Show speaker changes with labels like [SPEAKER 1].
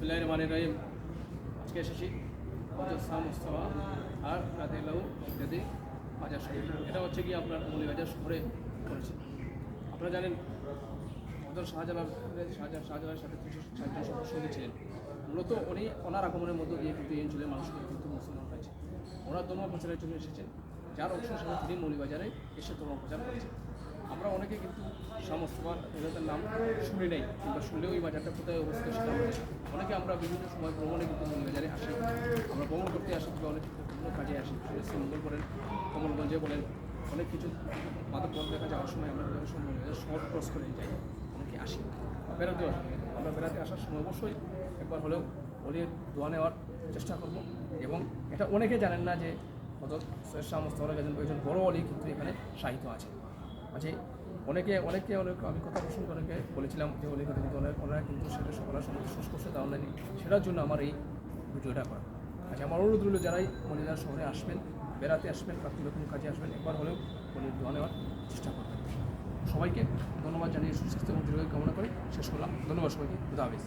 [SPEAKER 1] বিসমিল্লাহ রহমান রহিম আজকে এসেছি মুস্তফা আর রাদিল্লাহ ইত্যাদি বাজার শহর। এটা হচ্ছে কি আপনার মৌলিবাজার শহরে করেছে আপনারা জানেন আমাদের শাহজালাল শাহজাহান শাহজালালের সাথে তিনশো ষাটজন সদস্য ছিলেন। মূলত উনি ওনার আগমনের মধ্য দিয়ে কিন্তু এই অঞ্চলের মানুষ কিন্তু মুসলমান হয়েছে। ওনার ধর্ম প্রচারের জন্য এসেছেন, যার অংশ হিসেবে তিনি মৌলিবাজারে এসে ধর্ম প্রচার করেছেন। আমরা অনেকে কিন্তু সমস্তবার এদের নাম শুনি নাই কিংবা শুনলেও এই বাজারটা কোথায় অবস্থিত সেটা আমরা অনেকে আমরা বিভিন্ন সময় ভ্রমণে কিন্তু মৌলিবাজারে আসি। আমরা ভ্রমণ করতে আসি কিংবা অনেক কাজে আসি। মঙ্গল করেন কমলগঞ্জে বলেন, অনেক কিছু মাদক পথ দেখা যাওয়ার সময় আমরা শহর ক্রস করে যাই, অনেকে আসি। বেড়াতেও আসি। আমরা বেড়াতে আসার সময় অবশ্যই একবার হলেও অলির দোয়া নেওয়ার চেষ্টা করব এবং এটা অনেকে জানেন না যে হজরত সৈয়দ শাহ মোস্তফা একজন বড় অলি কিন্তু এখানে সাহিত্য আছে। আছে অনেকে অনেকে অনেক আমি কথা প্রসঙ্গ অনেকে বলেছিলাম যে অনেক কথা কিন্তু অনেক, ওনারা কিন্তু সেটা সকলের সঙ্গে শেষ তা অনলাইনে সেটার জন্য আমার এই ভিডিওটা করা। আচ্ছা আমার অনুরোধ রইল, যারাই মনিদার শহরে আসবেন, বেড়াতে আসবেন, বা কোনো রকম কাজে আসবেন, একবার হলেও অলির দোয়া নেওয়ার চেষ্টা করবেন। সবাইকে ধন্যবাদ জানিয়ে সুস্বাস্থ্য এবং দীর্ঘ কামনা করে শেষ করলাম। ধন্যবাদ সবাইকে। খুদা হাফিজ।